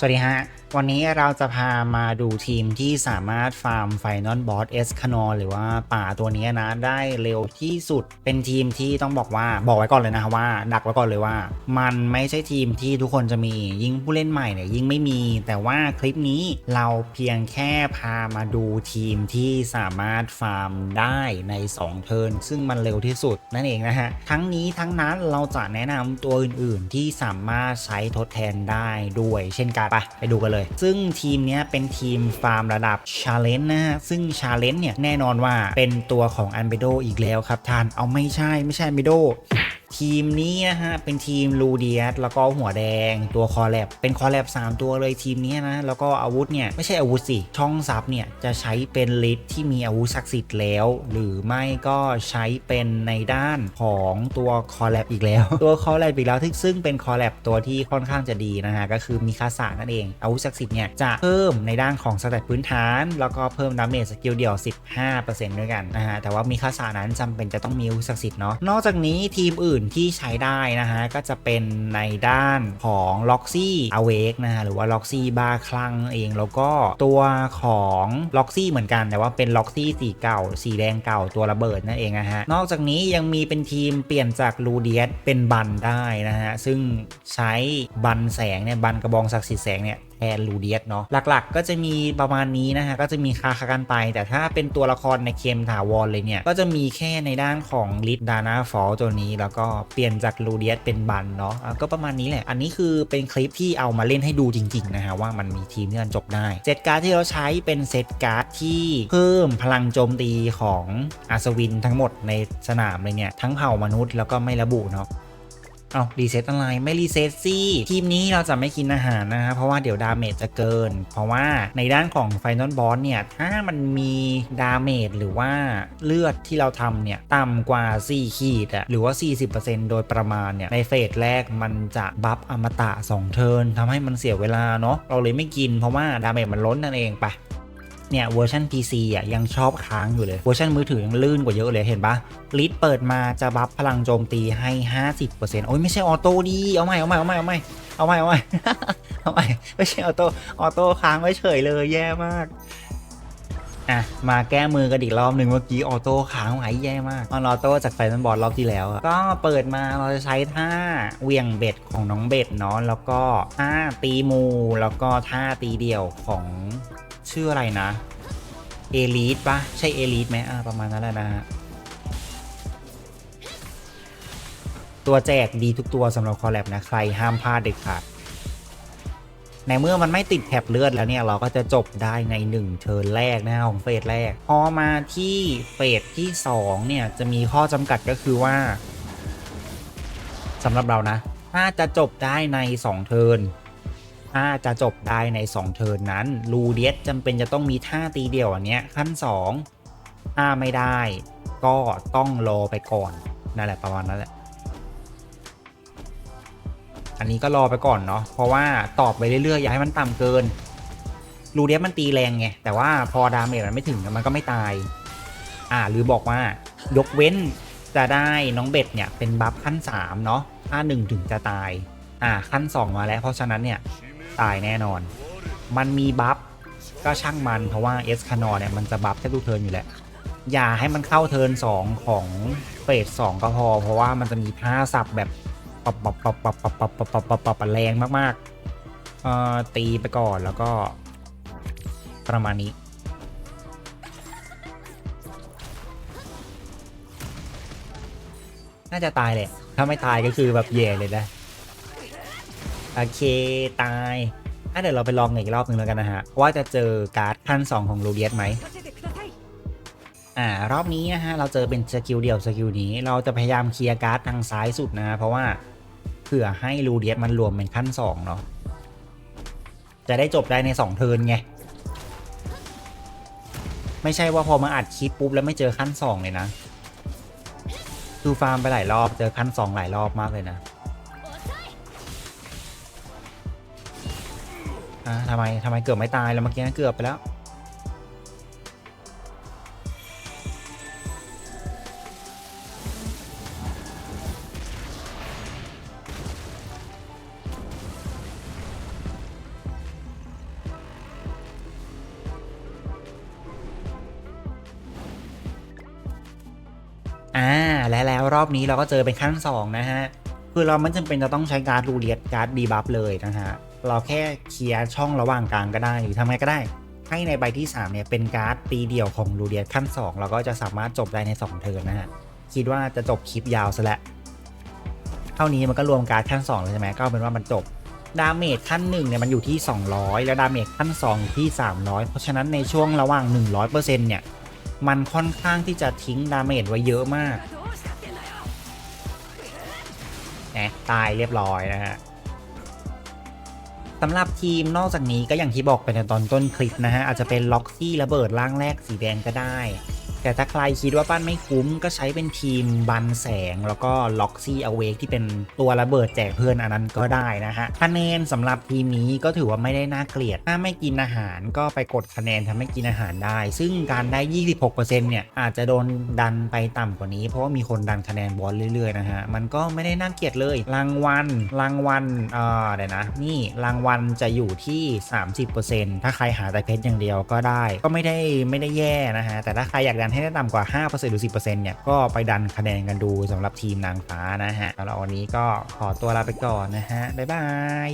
สวัสดีฮะ วันนี้เราจะพามาดูทีมที่สามารถฟาร์มไฟนอลบอสเอสคานอหรือว่าป่าตัวนี้นะได้เร็วที่สุด เป็นทีมที่ต้องบอกว่าบอกไว้ก่อนเลยนะว่า ดักไว้ก่อนเลยว่า มันไม่ใช่ทีมที่ทุกคนจะมียิ่งผู้เล่นใหม่เนี่ยยิ่งไม่มี แต่ว่าคลิปนี้เราเพียงแค่พามาดูทีมที่สามารถฟาร์มได้ใน 2 เทิร์นซึ่งมันเร็วที่สุดนั่นเองนะฮะทั้งนี้ทั้งนั้นเราจะแนะนำตัวอื่น ๆ ที่สามารถใช้ทดแทนได้ด้วย เช่นกันไปไปดูกันเลยซึ่งทีมนี้เป็นทีมฟาร์มระดับชาเลนจ์นะฮะ ซึ่งชาเลนจ์เนี่ยแน่นอนว่าเป็นตัวของอันเบโดอีกแล้วครับท่าน เอาไม่ใช่ไม่ใช่อันเบโด ทีมนี้นะฮะ เป็นทีมลูเดียสแล้วก็หัวแดงตัวคอแลบเป็นคอแลบ3 ตัวเลยทีมนี้นะ แล้วก็อาวุธเนี่ย ไม่ใช่อาวุธสิ ช่องซับเนี่ย จะใช้เป็นลิทที่มีอาวุธศักดิ์สิทธิ์แล้ว หรือไม่ก็ใช้เป็นในด้านของตัวคอแลบอีกแล้ว ตัวคอแลบอีกแล้วที่ซึ่งเป็นคอแลบตัวที่ค่อนข้างจะดีนะฮะ ก็คือมีคาสานั่นเอง อาวุธศักดิ์สิทธิ์เนี่ยจะเพิ่มในด้านของสเตตพื้นฐาน แล้วก็เพิ่มดาเมจสกิลเดี่ยว 15%ด้วยกันนะฮะแต่ว่ามีคาสานั้นจำเป็นจะต้องมีอาวุธศักดิ์สิทธิ์เนาะนอกจากนี้ทีมอื่นที่ใช้ได้นะฮะ ก็จะเป็นในด้านของ l o x y a w a k e นะฮะ หรือว่า l o x y บ้าคลั่งเองแล้วก็ตัวของ l o x y เหมือนกันแต่ว่าเป็น l o x y สีเก่า สีแดงเก่าตัวระเบิดนั่นเองนะฮะ นอกจากนี้ยังมีเป็นทีมเปลี่ยนจากลูเดียสเป็นบันได้นะฮะ ซึ่งใช้บันแสงเนี่ยบันกระบองศักดิ์สิทธิ์แสงเนี่ย แทนลูเดียสเนาะหลักๆ ก็จะมีประมาณนี้นะฮะก็จะมีคาคากันไป แต่ถ้าเป็นตัวละครในเกมถาวรเลยเนี่ย ก็จะมีแค่ในด้านของลิดดานาฟอลตัวนี้ แล้วก็เปลี่ยนจากลูเดียสเป็นบันเนาะอะก็ประมาณนี้แหละ อันนี้คือเป็นคลิปที่เอามาเล่นให้ดูจริงๆนะฮะว่ามันมีทีมที่มันจบได้เซตการ์ดที่เราใช้เป็นเซตการ์ดที่เพิ่มพลังโจมตีของอัศวินทั้งหมดในสนามเลยเนี่ยทั้งเผ่ามนุษย์แล้วก็ไม่ระบุเนาะ เอารีเซ็ตอะไรไม่รีเซ็ตสิทีมนี้เราจะไม่กินอาหารนะฮะเพราะว่าเดี๋ยวดาเมจจะเกิน เพราะว่าในด้านของไฟนอลบอสเนี่ย ถ้ามันมีดาเมจหรือว่าเลือดที่เราทำเนี่ย ต่ำกว่า 4 ขีดอะหรือว่า 40%โดยประมาณเนี่ย ในเฟสแรกมันจะบัฟอมตะ 2 เทิร์นทำให้มันเสียเวลาเนาะเราเลยไม่กินเพราะว่าดาเมจมันล้นนั่นเองไป เนี่ยเวอร์ชัน PC อะยังชอบค้างอยู่เลย เวอร์ชันมือถือยังลื่นกว่าเยอะเลยเห็นปะลิดเปิดมาจะบัฟพลังโจมตีให้ 50%โอ้ยไม่ใช่ออโต้ดีเอาใหม่เอาใหม่เอาใหม่เอาใหม่เอาใหม่เอาใหม่เอาใหม่ไม่ใช่ออโต้ออโต้ค้างไว้เฉยเลยแย่มากอะมาแก้มือกันอีกรอบหนึ่งเมื่อกี้ออโต้ค้างไว้แย่มากออนออโต้จากไฟนันบอลรอบที่แล้วอะก็เปิดมาเราจะใช้ท่าเวียงเบ็ดของน้องเบ็ดเนาะแล้วก็ท่าตีมูแล้วก็ท่าตีเดี่ยวของ ชื่ออะไรนะเอลีทปะใช่เอลีทไหมอ่าประมาณนั้นแหละนะฮะตัวแจกดีทุกตัวสำหรับคอลแลบนะใครห้ามพลาดเด็ดขาดในเมื่อมันไม่ติดแถบเลือดแล้วเนี่ยเราก็จะจบได้ใน 1 เทิร์นแรกนะของเฟสแรก พอมาที่เฟสที่ 2 เนี่ยจะมีข้อจำกัดก็คือว่าสำหรับเรานะ ถ้าจะจบได้ใน 2 เทิร์น ถ้าจะจบได้ใน 2 เทิร์นนั้นลูเดียสจำเป็นจะต้องมีท่าตีเดี่ยวอันเนี้ยขั้น 2 ถ้าไม่ได้ ก็ต้องรอไปก่อนนั่นแหละประมาณนั้นแหละ อันนี้ก็รอไปก่อนเนาะเพราะว่าตอบไปเรื่อยๆอย่าให้มันต่ำเกินรูเดียสมันตีแรงไงแต่ว่าพอดาเมจมันไม่ถึงมันก็ไม่ตาย อ่าหรือบอกว่ายกเว้นจะได้น้องเบ็ดเนี่ยเป็นบัฟขั้น3เนาะถ้า1ถึงจะตาย อ่าขั้น 2 มาแล้ว เพราะฉะนั้นเนี่ย ตายแน่นอน มันมีบัฟก็ช่างมันเพราะว่าเอสคานอเนี่ยมันจะบัฟแค่ทุกเทิร์นอยู่แหละ อย่าให้มันเข้าเทิร์น2ของเฟส2ก็พอ เพราะว่ามันจะมีท่าสับแบบปับปับปับปับปับปับปับปับปับปับปับแรงมากๆเอ่อตีไปก่อนแล้วก็ ประมาณนี้น่าจะตายแหละ ถ้าไม่ตายก็คือแบบแย่เลยนะ โอเคตายอะเดี๋ยวเราไปลองอีกรอบหนึ่งแล้วกันนะฮะ ว่าจะเจอการ์ดขั้น 2 ของลูเดียสไหมอ่ารอบนี้นะฮะเราเจอเป็นสกิลเดี่ยวสกิลนี้ เราจะพยายามเคลียร์การ์ดทางซ้ายสุดนะฮะเพราะว่าเผื่อให้ลูเดียสมันรวมเป็นขั้น2เนาะจะได้จบได้ใน 2 เทิร์นไง ไม่ใช่ว่าพอมาอัดคลิปปุ๊บแล้วไม่เจอขั้น 2 เลยนะดูฟาร์มไปหลายรอบเจอขั้น 2 หลายรอบมากเลยนะ ทำไมทำไมเกือบไม่ตายแล้วเมื่อกี้เกือบไปแล้ว อ่า และแล้วรอบนี้เราก็เจอเป็นขั้นงนะฮะ คือเรามันจำเป็นจะต้องใช้การ์ดรูเลียตการ์ดดีบัฟเลยนะฮะ เราแค่เคลียร์ช่องระหว่างกลางก็ได้หรือทำไงก็ได้ ให้ในใบที่3เนี่ยเป็นการ์ดตีเดี่ยวของรูเลียขั้น 2 เราก็จะสามารถจบได้ใน 2 เทิร์นนะฮะคิดว่าจะจบคลิปยาวซะและ้วเท่านี้มันก็รวมการ์ดขั้น2เลยใช่ไหมก็เอาเป็นว่ามันจบดาเมจขั้น1เนี่ยมันอยู่ที่ 200 แล้วดาเมจขั้น2อยู่ที่ 300 เพราะฉะนั้นในช่วงระหว่าง 100%เนี่ยมันค่อนข้างที่จะทิ้งดาเมจไว้เยอะมากแหมตายเรียบร้อยนะฮะ สำหรับทีมนอกจากนี้ก็อย่างที่บอกไปในตอนต้นคลิปนะฮะอาจจะเป็นล็อกซี่ระเบิดร่างแรกสีแดงก็ได้ แต่ถ้าใครคิดว่าปั้นไม่คุ้มก็ใช้เป็นทีมบันแสง แล้วก็ล็อกซี่อเวกที่เป็นตัวระเบิดแจกเพื่อนอันนั้นก็ได้นะฮะคะแนนสำหรับทีมนี้ก็ถือว่าไม่ได้น่าเกลียด ถ้าไม่กินอาหารก็ไปกดคะแนนทำให้กินอาหารได้ ซึ่งการได้ 26%เนี่ยอาจจะโดนดันไปต่ำกว่านี้ เพราะว่ามีคนดันคะแนนบอลเรื่อยๆนะฮะมันก็ไม่ได้น่าเกลียดเลย รางวัลรางวัลเอ่อเดี๋ยวนะนี่รางวัลจะอยู่ที่ 30%ถ้าใครหาแต่เพชรอย่างเดียวก็ได้ ก็ไม่ได้ไม่ได้แย่นะฮะแต่ถ้าใครอยากดันให้ได้ต่ำกว่า 5%หรือ 10%เนี่ย ก็ไปดันคะแนนกันดูสำหรับทีมนางฟ้านะฮะสำหรับวันนี้ก็ขอตัวลาไปก่อนนะฮะ บ๊ายบาย